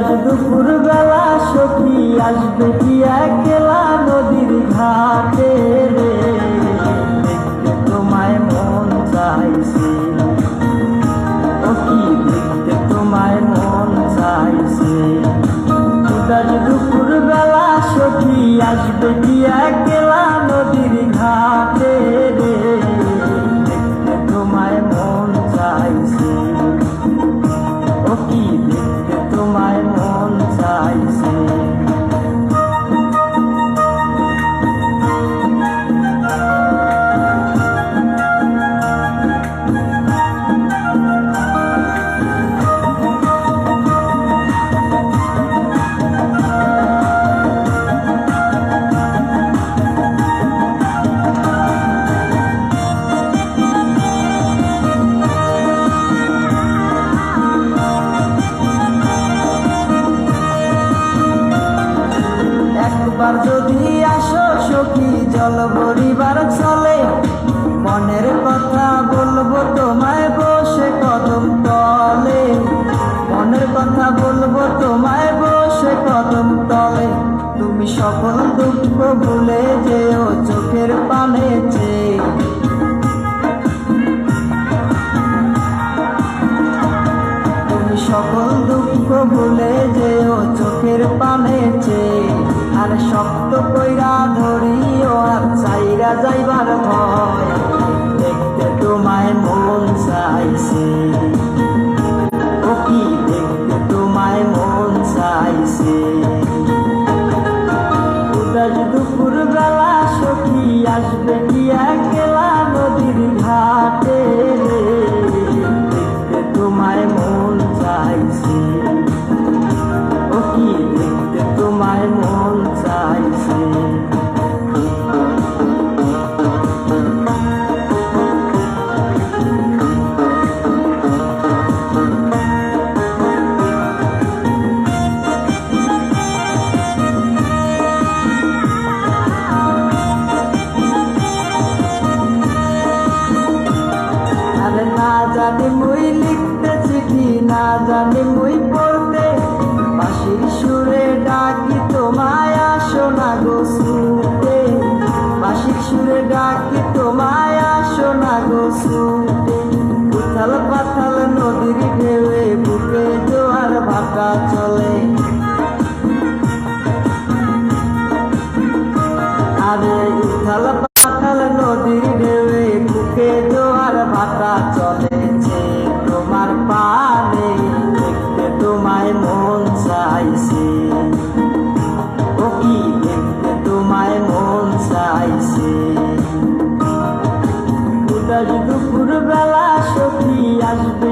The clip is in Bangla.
দুপুর বেলা সখী আসবে কি একলা নদীর ঘাটে রে? তুমি সকল দুঃখ ভুলে যেও, চোখের পানে চেয়ে। তুমি সকল দুঃখ ভুলে যেও, চোখের পানে চেয়ে। আর শক্ত কইরা ধরিও, আর চাইরা যাইবার ভয়, দেখতে তোমায় মন চাইছে। উদাস দুপুর বেলা সখী আসবে কি একলা চিঠি না জানি মুই পড়তে। বাঁশির সুরে ডাকি, তোমায় আসো না গো শুনতে বাঁশির সুরে ডাকি, তোমায় আসো না গো শুনতে উথাল পাথাল নদীর ঢেউয়ে বুকে জোয়ার ভাটা চাইছে। ও কি দেখতে তোমায় মন চাইছে। দুপুর বেলা সখী আসবে